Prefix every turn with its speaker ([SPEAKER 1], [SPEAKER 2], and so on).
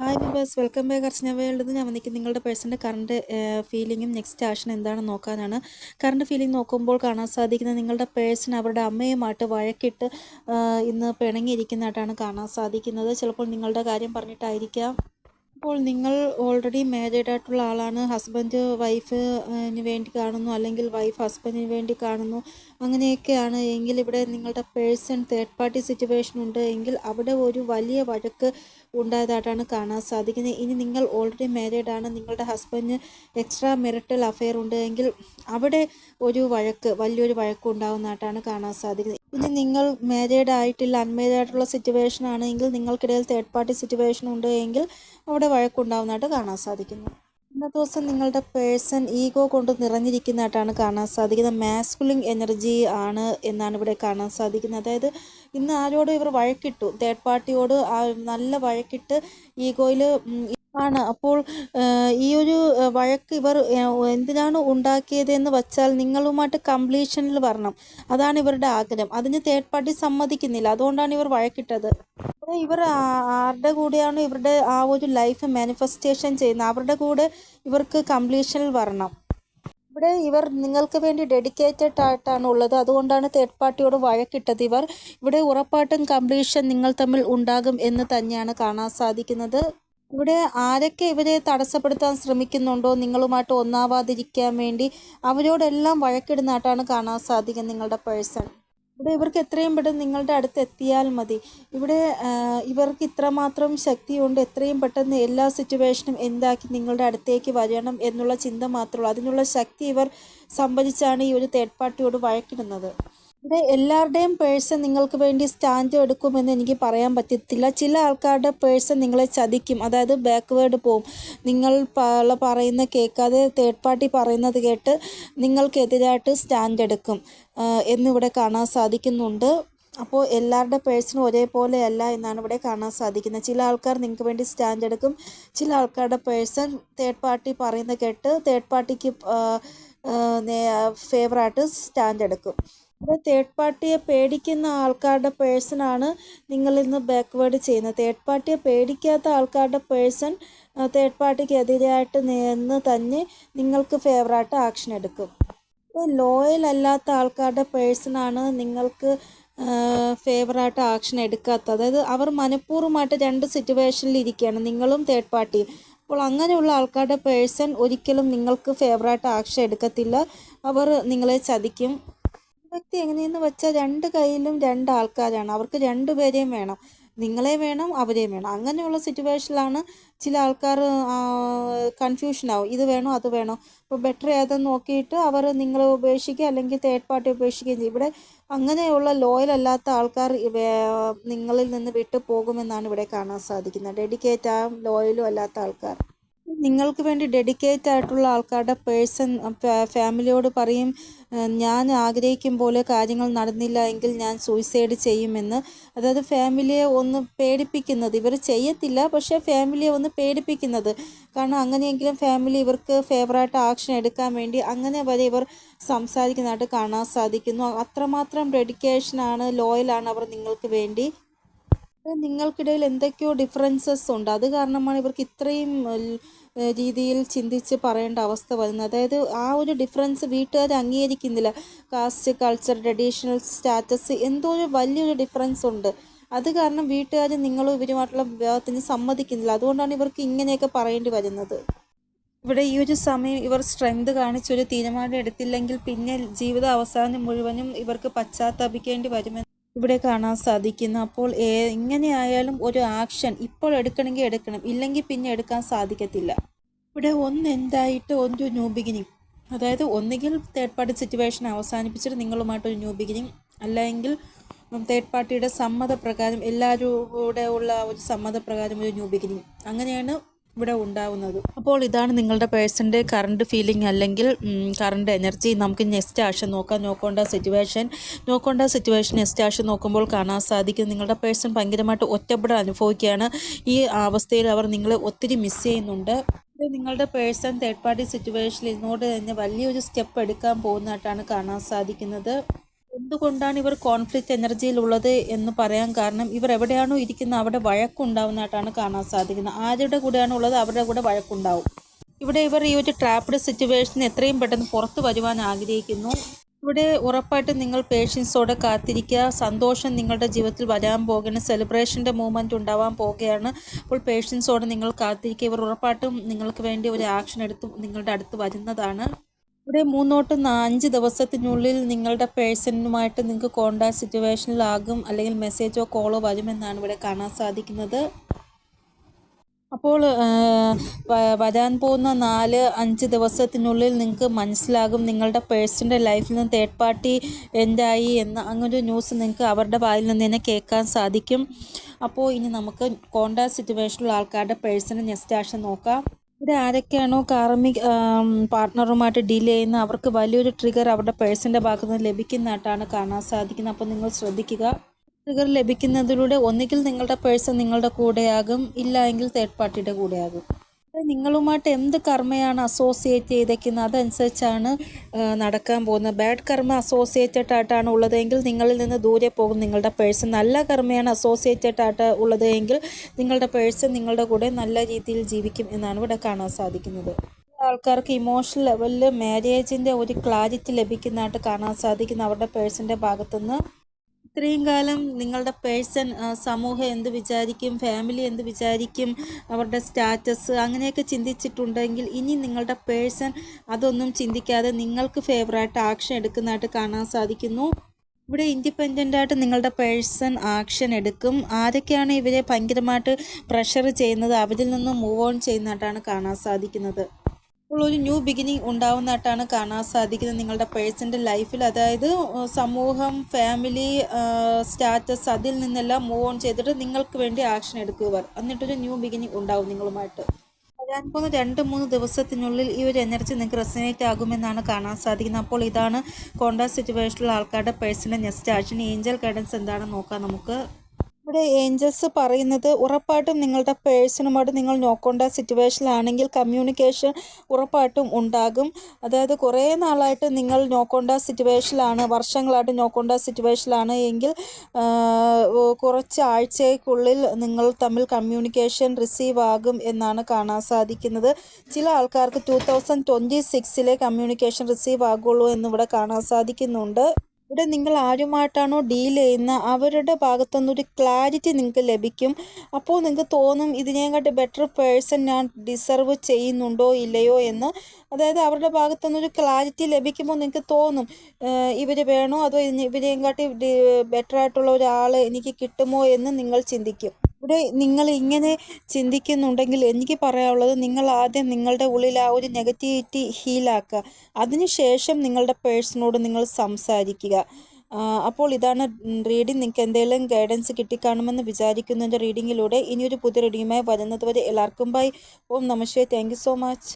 [SPEAKER 1] Hi members welcome back Archana world ഞാൻ വന്നിട്ട് നിങ്ങളുടെ പേഴ്സന്റെ കറണ്ട് ഫീലിങ്ങും നെക്സ്റ്റ് ആക്ഷൻ എന്താണെന്ന് നോക്കാനാണ്. കറണ്ട് ഫീലിംഗ് നോക്കുമ്പോൾ കാണാൻ സാധിക്കുന്നത് നിങ്ങളുടെ പേഴ്സൺ അവരുടെ അമ്മയുമായിട്ട് വഴക്കിട്ട് ഇന്ന് പിണങ്ങിയിരിക്കുന്നതായിട്ടാണ് കാണാൻ സാധിക്കുന്നത്. ചിലപ്പോൾ നിങ്ങളുടെ കാര്യം പറഞ്ഞിട്ടായിരിക്കാം. അപ്പോൾ നിങ്ങൾ ഓൾറെഡി മാരീഡ് ആയിട്ടുള്ള ആളാണ്. ഹസ്ബൻഡ് വൈഫിന് വേണ്ടി കാണുന്നു. അല്ലെങ്കിൽ വൈഫ് ഹസ്ബൻഡിന് വേണ്ടി കാണുന്നു. അങ്ങനെയൊക്കെയാണ്. എങ്കിൽ ഇവിടെ നിങ്ങളുടെ പേഴ്സൺ തേർഡ് പാർട്ടി സിറ്റുവേഷൻ ഉണ്ട്. എങ്കിൽ അവിടെ ഒരു വലിയ വഴക്ക് ഉണ്ടായതായിട്ടാണ് കാണാൻ സാധിക്കുന്നത്. ഇനി നിങ്ങൾ ഓൾറെഡി മാരീഡ് ആണ്. നിങ്ങളുടെ ഹസ്ബൻഡിന് എക്സ്ട്രാ മെറിറ്റൽ അഫെയർ ഉണ്ട്. എങ്കിൽ അവിടെ ഒരു വഴക്ക് വലിയൊരു വഴക്ക് ഉണ്ടാകുന്നതായിട്ടാണ് കാണാൻ സാധിക്കുന്നത്. ഇനി നിങ്ങൾ മാരീഡ് ആയിട്ടില്ല അൺമാരീഡ് ആയിട്ടുള്ള സിറ്റുവേഷൻ ആണെങ്കിൽ നിങ്ങൾക്കിടയിൽ തേർഡ് പാർട്ടി സിറ്റുവേഷൻ ഉണ്ട് എങ്കിൽ അവിടെ വഴക്കുണ്ടാവുന്നതായിട്ട് കാണാൻ സാധിക്കുന്നു. ഇന്നത്തെ ദിവസം നിങ്ങളുടെ പേഴ്സൺ ഈഗോ കൊണ്ട് നിറഞ്ഞിരിക്കുന്നതായിട്ടാണ് കാണാൻ സാധിക്കുന്നത്. മാസ്കുലിൻ എനർജി ആണ് എന്നാണ് ഇവിടെ കാണാൻ സാധിക്കുന്നത്. അതായത് ഇന്ന് ആരോടും ഇവർ വഴക്കിട്ടു. തേർഡ് പാർട്ടിയോട് നല്ല വഴക്കിട്ട് ഈഗോയിൽ ആണ്. അപ്പോൾ ഈ ഒരു വഴക്ക് ഇവർ എന്തിനാണ് ഉണ്ടാക്കിയതെന്ന് വച്ചാൽ നിങ്ങളുമായിട്ട് കംപ്ലീഷനിൽ വരണം. അതാണ് ഇവരുടെ ആഗ്രഹം. അതിന് തേർഡ് പാർട്ടി സമ്മതിക്കുന്നില്ല. അതുകൊണ്ടാണ് ഇവർ വഴക്കിട്ടത്. ഇവർ ആരുടെ കൂടെയാണ് ഇവരുടെ ആ ഒരു ലൈഫ് മാനിഫെസ്റ്റേഷൻ ചെയ്യുന്നത്? അവരുടെ കൂടെ ഇവർക്ക് കംപ്ലീഷനിൽ വരണം. ഇവിടെ ഇവർ നിങ്ങൾക്ക് വേണ്ടി ഡെഡിക്കേറ്റഡ് ആയിട്ടാണ് ഉള്ളത്. അതുകൊണ്ടാണ് തേർഡ് പാർട്ടിയോട് വഴക്കിട്ടത് ഇവർ. ഇവിടെ ഉറപ്പായിട്ടും കംപ്ലീഷൻ നിങ്ങൾ തമ്മിൽ ഉണ്ടാകും എന്ന് തന്നെയാണ് കാണാൻ സാധിക്കുന്നത്. ഇവിടെ ആരൊക്കെ ഇവരെ തടസ്സപ്പെടുത്താൻ ശ്രമിക്കുന്നുണ്ടോ നിങ്ങളുമായിട്ട് ഒന്നാവാതിരിക്കാൻ വേണ്ടി അവരോടെല്ലാം വഴക്കിടുന്നതായിട്ടാണ് കാണാൻ സാധിക്കുന്നത് നിങ്ങളുടെ പേഴ്സൺ. ഇവിടെ ഇവർക്ക് എത്രയും പെട്ടെന്ന് നിങ്ങളുടെ അടുത്ത് എത്തിയാൽ മതി. ഇവിടെ ഇവർക്ക് ഇത്രമാത്രം ശക്തിയുണ്ട് എത്രയും പെട്ടെന്ന് എല്ലാ സിറ്റുവേഷനും എന്താക്കി നിങ്ങളുടെ അടുത്തേക്ക് വരണം എന്നുള്ള ചിന്ത മാത്രമേ ഉള്ളൂ. അതിനുള്ള ശക്തി ഇവർ സംഭരിച്ചാണ് ഈ ഒരു തേർഡ് പാർട്ടിയോട് വഴക്കിടുന്നത്. ഇവിടെ എല്ലാവരുടെയും പേഴ്സൺ നിങ്ങൾക്ക് വേണ്ടി സ്റ്റാൻഡ് എടുക്കുമെന്ന് എനിക്ക് പറയാൻ പറ്റത്തില്ല. ചില ആൾക്കാരുടെ പേഴ്സൺ നിങ്ങളെ ചതിക്കും. അതായത് ബാക്ക്വേർഡ് പോവും. നിങ്ങൾ പറയുന്ന കേൾക്കാതെ തേർഡ് പാർട്ടി പറയുന്നത് കേട്ട് നിങ്ങൾക്കെതിരായിട്ട് സ്റ്റാൻഡ് എടുക്കും. എന്നിവിടെ കാണാൻ സാധിക്കുന്നുണ്ട്. അപ്പോൾ എല്ലാവരുടെ പേഴ്സണും ഒരേപോലെ അല്ല എന്നാണ് ഇവിടെ കാണാൻ സാധിക്കുന്നത്. ചില ആൾക്കാർ നിങ്ങൾക്ക് വേണ്ടി സ്റ്റാൻഡ് എടുക്കും. ചില ആൾക്കാരുടെ പേഴ്സൺ തേർഡ് പാർട്ടി പറയുന്ന കേട്ട് തേർഡ് പാർട്ടിക്ക് ഫേവറായിട്ട് സ്റ്റാൻഡ് എടുക്കും. ഇവിടെ തേർഡ് പാർട്ടിയെ പേടിക്കുന്ന ആൾക്കാരുടെ പേഴ്സണാണ് നിങ്ങൾ ഇന്ന് ബാക്ക്വേർഡ് ചെയ്യുന്നത്. തേർഡ് പാർട്ടിയെ പേടിക്കാത്ത ആൾക്കാരുടെ പേഴ്സൺ തേർഡ് പാർട്ടിക്കെതിരായിട്ട് നിന്ന് തന്നെ നിങ്ങൾക്ക് ഫേവറായിട്ട് ആക്ഷൻ എടുക്കും. ലോയൽ അല്ലാത്ത ആൾക്കാരുടെ പേഴ്സണാണ് നിങ്ങൾക്ക് ഫേവറായിട്ട് ആക്ഷൻ എടുക്കാത്തത്. അതായത് അവർ മനഃപൂർവമായിട്ട് രണ്ട് സിറ്റുവേഷനിൽ ഇരിക്കുകയാണ് നിങ്ങളും തേർഡ് പാർട്ടിയും അപ്പോൾ അങ്ങനെയുള്ള ആൾക്കാരുടെ പേഴ്സൺ ഒരിക്കലും നിങ്ങൾക്ക് ഫേവറായിട്ട് ആക്ഷൻ എടുക്കത്തില്ല. അവർ നിങ്ങളെ ചതിക്കും. വ്യക്തി എങ്ങനെയെന്ന് വെച്ചാൽ രണ്ട് കയ്യിലും രണ്ട് ആൾക്കാരാണ്. അവർക്ക് രണ്ടുപേരെയും വേണം. നിങ്ങളെ വേണം അവരെയും വേണം. അങ്ങനെയുള്ള സിറ്റുവേഷനിലാണ് ചില ആൾക്കാർ കൺഫ്യൂഷൻ ആവും. ഇത് വേണോ അത് വേണോ? അപ്പോൾ ബെറ്റർ ഏതെന്ന് നോക്കിയിട്ട് അവർ നിങ്ങളെ ഉപേക്ഷിക്കുക അല്ലെങ്കിൽ തേർഡ് പാർട്ടി ഉപേക്ഷിക്കുകയും ചെയ്യും. ഇവിടെ അങ്ങനെയുള്ള ലോയൽ അല്ലാത്ത ആൾക്കാർ നിങ്ങളിൽ നിന്ന് വിട്ടു പോകുമെന്നാണ് ഇവിടെ കാണാൻ സാധിക്കുന്നത്. ഡെഡിക്കേറ്റ് ആ ലോയലും അല്ലാത്ത ആൾക്കാർ. നിങ്ങൾക്ക് വേണ്ടി ഡെഡിക്കേറ്റ് ആയിട്ടുള്ള ആൾക്കാരുടെ പേഴ്സൺ ഫാമിലിയോട് പറയും ഞാൻ ആഗ്രഹിക്കും പോലെ കാര്യങ്ങൾ നടന്നില്ല എങ്കിൽ ഞാൻ സൂയിസൈഡ് ചെയ്യുമെന്ന്. അതായത് ഫാമിലിയെ ഒന്ന് പേടിപ്പിക്കുന്നത് ഇവർ ചെയ്യത്തില്ല പക്ഷേ ഫാമിലിയെ ഒന്ന് പേടിപ്പിക്കുന്നത്. കാരണം അങ്ങനെയെങ്കിലും ഫാമിലി ഇവർക്ക് ഫേവറായിട്ട് ആക്ഷൻ എടുക്കാൻ വേണ്ടി അങ്ങനെ വരെ ഇവർ സംസാരിക്കുന്നതായിട്ട് കാണാൻ സാധിക്കുന്നു. അത്രമാത്രം ഡെഡിക്കേഷനാണ് ലോയലാണ് അവർ നിങ്ങൾക്ക് വേണ്ടി. നിങ്ങൾക്കിടയിൽ എന്തൊക്കെയോ ഡിഫറൻസസ് ഉണ്ട്? അത് കാരണമാണ് ഇവർക്ക് ഇത്രയും രീതിയിൽ ചിന്തിച്ച് പറയേണ്ട അവസ്ഥ വരുന്നത്. അതായത് ആ ഒരു ഡിഫറൻസ് വീട്ടുകാർ അംഗീകരിക്കുന്നില്ല. കാസ്റ്റ് കൾച്ചർ ട്രഡീഷണൽ സ്റ്റാറ്റസ് എന്തോ ഒരു വലിയൊരു ഡിഫറൻസ് ഉണ്ട്. അത് കാരണം വീട്ടുകാർ നിങ്ങളും ഇവരുമായിട്ടുള്ള വിവാഹത്തിന് സമ്മതിക്കുന്നില്ല. അതുകൊണ്ടാണ് ഇവർക്ക് ഇങ്ങനെയൊക്കെ പറയേണ്ടി വരുന്നത്. ഇവിടെ ഈ ഒരു സമയം ഇവർ സ്ട്രെങ്ത് കാണിച്ചൊരു തീരുമാനം എടുത്തില്ലെങ്കിൽ പിന്നെ ജീവിത അവസാനം മുഴുവനും ഇവർക്ക് പശ്ചാത്തപിക്കേണ്ടി വരുമെന്ന് ഇവിടെ കാണാൻ സാധിക്കുന്നു അപ്പോൾ എങ്ങനെയായാലും ഒരു ആക്ഷൻ ഇപ്പോൾ എടുക്കണമെങ്കിൽ എടുക്കണം. ഇല്ലെങ്കിൽ പിന്നെ എടുക്കാൻ സാധിക്കത്തില്ല. ഇവിടെ ഒന്ന് എന്തായിട്ട് ഒരു ന്യൂ ബിഗിനിങ് അതായത് ഒന്നുകിൽ തേർഡ് പാർട്ടി സിറ്റുവേഷൻ അവസാനിപ്പിച്ചിട്ട് നിങ്ങളുമായിട്ടൊരു ന്യൂ ബിഗിനിങ് അല്ലെങ്കിൽ തേർഡ് പാർട്ടിയുടെ സമ്മതപ്രകാരം എല്ലാവരും കൂടെ ഉള്ള ഒരു സമ്മതപ്രകാരം ഒരു ന്യൂ ബിഗിനിങ് അങ്ങനെയാണ് ഇവിടെ ഉണ്ടാവുന്നത്. അപ്പോൾ ഇതാണ് നിങ്ങളുടെ പേഴ്സന്റെ കറണ്ട് ഫീലിംഗ് അല്ലെങ്കിൽ കറണ്ട് എനർജി. നമുക്ക് നെക്സ്റ്റ് ആഷൻ നോക്കാം. നോക്കേണ്ട സിറ്റുവേഷൻ നോക്കേണ്ട സിറ്റുവേഷൻ നെക്സ്റ്റ് ആഷൻ നോക്കുമ്പോൾ കാണാൻ സാധിക്കും. നിങ്ങളുടെ പേഴ്സൺ ഭയങ്കരമായിട്ട് ഒറ്റപ്പെടൽ അനുഭവിക്കുകയാണ്. ഈ അവസ്ഥയിൽ അവർ നിങ്ങളെ ഒത്തിരി മിസ് ചെയ്യുന്നുണ്ട്. നിങ്ങളുടെ പേഴ്സൺ തേർഡ് പാർട്ടി സിറ്റുവേഷനിൽ ഇതിനോട് തന്നെ വലിയൊരു സ്റ്റെപ്പ് എടുക്കാൻ പോകുന്നതായിട്ടാണ് കാണാൻ സാധിക്കുന്നത്. എന്തുകൊണ്ടാണ് ഇവർ കോൺഫ്ലിക്റ്റ് എനർജിയിലുള്ളത് എന്ന് പറയാൻ കാരണം ഇവർ എവിടെയാണോ ഇരിക്കുന്നത് അവിടെ വഴക്കുണ്ടാവുന്നതായിട്ടാണ് കാണാൻ സാധിക്കുന്നത്. ആരുടെ കൂടെയാണോ ഉള്ളത് അവരുടെ കൂടെ വഴക്കുണ്ടാവും. ഇവിടെ ഇവർ ഈ ഒരു ട്രാപ്ഡ് സിറ്റുവേഷൻ എത്രയും പെട്ടെന്ന് പുറത്തു വരുവാൻ ആഗ്രഹിക്കുന്നു. ഇവിടെ ഉറപ്പായിട്ടും നിങ്ങൾ പേഷ്യൻസോടെ കാത്തിരിക്കുക. സന്തോഷം നിങ്ങളുടെ ജീവിതത്തിൽ വരാൻ പോകുന്ന. സെലിബ്രേഷന്റെ മൂവ്മെന്റ് ഉണ്ടാവാൻ പോവുകയാണ് അപ്പോൾ പേഷ്യൻസോടെ നിങ്ങൾ കാത്തിരിക്കുക. ഇവർ ഉറപ്പായിട്ടും നിങ്ങൾക്ക് വേണ്ടി ഒരു ആക്ഷൻ എടുത്ത് നിങ്ങളുടെ അടുത്ത് വരുന്നതാണ്. ഇവിടെ മൂന്നോട്ട് അഞ്ച് ദിവസത്തിനുള്ളിൽ നിങ്ങളുടെ പേഴ്സണുമായിട്ട് നിങ്ങൾക്ക് കോണ്ടാക്ട് സിറ്റുവേഷനിലാകും അല്ലെങ്കിൽ മെസ്സേജോ കോളോ വരുമെന്നാണ് ഇവിടെ കാണാൻ സാധിക്കുന്നത്. അപ്പോൾ വരാൻ പോകുന്ന നാല് അഞ്ച് ദിവസത്തിനുള്ളിൽ നിങ്ങൾക്ക് മനസ്സിലാകും നിങ്ങളുടെ പേഴ്സന്റെ ലൈഫിൽ നിന്ന് തേർഡ് പാർട്ടി എന്തായി എന്ന അങ്ങനൊരു ന്യൂസ് നിങ്ങൾക്ക് അവരുടെ വായിൽ നിന്ന് തന്നെ കേൾക്കാൻ സാധിക്കും. അപ്പോൾ ഇനി നമുക്ക് കോണ്ടാക്ട് സിറ്റുവേഷനിലുള്ള ആൾക്കാരുടെ പേഴ്സണൽ നെക്സ്റ്റ് ആഴ്ച നോക്കാം. ഇവിടെ ആരൊക്കെയാണോ കാർമിക് പാർട്ട്ണറുമായിട്ട് ഡീൽ ചെയ്യുന്ന അവർക്ക് വലിയൊരു ട്രിഗർ അവരുടെ പേഴ്സന്റെ ഭാഗത്ത് നിന്ന് ലഭിക്കുന്നതായിട്ടാണ് കാണാൻ സാധിക്കുന്നത്. അപ്പോൾ നിങ്ങൾ ശ്രദ്ധിക്കുക. ട്രിഗർ ലഭിക്കുന്നതിലൂടെ ഒന്നുകിൽ നിങ്ങളുടെ പേഴ്സൺ നിങ്ങളുടെ കൂടെയാകും ഇല്ല എങ്കിൽ തേർഡ് പാർട്ടിയുടെ കൂടെയാകും. നിങ്ങളുമായിട്ട് എന്ത് കർമ്മയാണ് അസോസിയേറ്റ് ചെയ്തേക്കുന്നത്? അതനുസരിച്ചാണ് നടക്കാൻ പോകുന്നത്. ബാഡ് കർമ്മ അസോസിയേറ്റഡ് ആയിട്ടാണ് ഉള്ളതെങ്കിൽ നിങ്ങളിൽ നിന്ന് ദൂരെ പോകും നിങ്ങളുടെ പേഴ്സൺ നല്ല കർമ്മയാണ് അസോസിയേറ്റഡ് ആയിട്ട് ഉള്ളത് എങ്കിൽ നിങ്ങളുടെ പേഴ്സൺ നിങ്ങളുടെ കൂടെ നല്ല രീതിയിൽ ജീവിക്കും എന്നാണ് ഇവിടെ കാണാൻ സാധിക്കുന്നത്. ആൾക്കാർക്ക് ഇമോഷണൽ ലെവലിൽ മാരേജിന്റെ ഒരു ക്ലാരിറ്റി ലഭിക്കുന്നതായിട്ട് കാണാൻ സാധിക്കുന്ന അവരുടെ പേഴ്സന്റെ ഭാഗത്തുനിന്ന് ഇത്രയും കാലം നിങ്ങളുടെ പേഴ്സൺ സമൂഹം എന്ത് വിചാരിക്കും ഫാമിലി എന്ത് വിചാരിക്കും അവരുടെ സ്റ്റാറ്റസ് അങ്ങനെയൊക്കെ ചിന്തിച്ചിട്ടുണ്ടെങ്കിൽ ഇനി നിങ്ങളുടെ പേഴ്സൺ അതൊന്നും ചിന്തിക്കാതെ നിങ്ങൾക്ക് ഫേവറായിട്ട് ആക്ഷൻ എടുക്കുന്നതായിട്ട് കാണാൻ സാധിക്കുന്നു. ഇവിടെ ഇൻഡിപെൻഡന്റ് ആയിട്ട് നിങ്ങളുടെ പേഴ്സൺ ആക്ഷൻ എടുക്കും. ആരൊക്കെയാണ് ഇവരെ ഭയങ്കരമായിട്ട് പ്രഷർ ചെയ്യുന്നത്? അവരിൽ നിന്നും മൂവ് ഓൺ ചെയ്യുന്നതായിട്ടാണ് കാണാൻ സാധിക്കുന്നത്. ഒരു ന്യൂ ബിഗിനിങ് ഉണ്ടാവുന്നതായിട്ടാണ് കാണാൻ സാധിക്കുന്നത് നിങ്ങളുടെ പേഴ്സന്റെ ലൈഫിൽ അതായത് സമൂഹം ഫാമിലി സ്റ്റാറ്റസ് അതിൽ നിന്നെല്ലാം മൂവ് ഓൺ ചെയ്തിട്ട് നിങ്ങൾക്ക് വേണ്ടി ആക്ഷൻ എടുക്കുക എന്നിട്ടൊരു ന്യൂ ബിഗിനിങ് ഉണ്ടാവും നിങ്ങളുമായിട്ട്. വരാൻ പോകുന്ന രണ്ട് മൂന്ന് ദിവസത്തിനുള്ളിൽ ഈ ഒരു എനർജി നിങ്ങൾക്ക് റെസിനേറ്റ് ആകുമെന്നാണ് കാണാൻ സാധിക്കുന്നത്. അപ്പോൾ ഇതാണ് കോണ്ടാക്ട് സിറ്റുവേഷനിലുള്ള ആൾക്കാരുടെ personal next action angel guidance എന്താണെന്ന് നോക്കാം നമുക്ക്. ഇവിടെ ഏഞ്ചൽസ് പറയുന്നത് ഉറപ്പായിട്ടും നിങ്ങളുടെ പേഴ്സണുമായിട്ട് നിങ്ങൾ നോക്കേണ്ട സിറ്റുവേഷനിലാണെങ്കിൽ കമ്മ്യൂണിക്കേഷൻ ഉറപ്പായിട്ടും ഉണ്ടാകും. അതായത് കുറേ നാളായിട്ട് നിങ്ങൾ നോക്കേണ്ട സിറ്റുവേഷനിലാണ് വർഷങ്ങളായിട്ട് നോക്കേണ്ട സിറ്റുവേഷനിലാണ് എങ്കിൽ കുറച്ച് ആഴ്ചയ്ക്കുള്ളിൽ നിങ്ങൾ തമ്മിൽ കമ്മ്യൂണിക്കേഷൻ റിസീവ് ആകും എന്നാണ് കാണാൻ സാധിക്കുന്നത്. ചില ആൾക്കാർക്ക് ടു തൗസൻഡ് ട്വന്റി സിക്സിലെ കമ്മ്യൂണിക്കേഷൻ റിസീവ് ആകുള്ളൂ എന്നിവിടെ കാണാൻ സാധിക്കുന്നുണ്ട്. ഇവിടെ നിങ്ങൾ ആരുമായിട്ടാണോ ഡീൽ ചെയ്യുന്ന അവരുടെ ഭാഗത്തുനിന്നൊരു ക്ലാരിറ്റി നിങ്ങൾക്ക് ലഭിക്കും. അപ്പോൾ നിങ്ങൾക്ക് തോന്നും ഇതിനെക്കാട്ടി ബെറ്റർ പേഴ്സൺ ഞാൻ ഡിസർവ് ചെയ്യുന്നുണ്ടോ ഇല്ലയോ എന്ന്. അതായത് അവരുടെ ഭാഗത്തുനിന്നൊരു ക്ലാരിറ്റി ലഭിക്കുമ്പോൾ നിങ്ങൾക്ക് തോന്നും ഇവർ വേണോ അതോ ഇവരെയും കാട്ടി ബെറ്റർ ആയിട്ടുള്ള ഒരാൾ എനിക്ക് കിട്ടുമോ എന്ന് നിങ്ങൾ ചിന്തിക്കും. ഇവിടെ നിങ്ങൾ ഇങ്ങനെ ചിന്തിക്കുന്നുണ്ടെങ്കിൽ എനിക്ക് പറയാനുള്ളത് നിങ്ങൾ ആദ്യം നിങ്ങളുടെ ഉള്ളിൽ ആ ഒരു നെഗറ്റിവിറ്റി ഹീലാക്കുക അതിനുശേഷം നിങ്ങളുടെ പേഴ്സണോട് നിങ്ങൾ സംസാരിക്കുക. അപ്പോൾ ഇതാണ് റീഡിംഗ് നിങ്ങൾക്ക് എന്തെങ്കിലും ഗൈഡൻസ് കിട്ടിക്കാണുമെന്ന് വിചാരിക്കുന്നതിന്റെ റീഡിങ്ങിലൂടെ ഇനിയൊരു പുതിയ റീഡിങ്ങുമായി വരുന്നത് വരെ എല്ലാവർക്കും ബൈ ഓം നമസ്തേ താങ്ക് സോ മച്ച്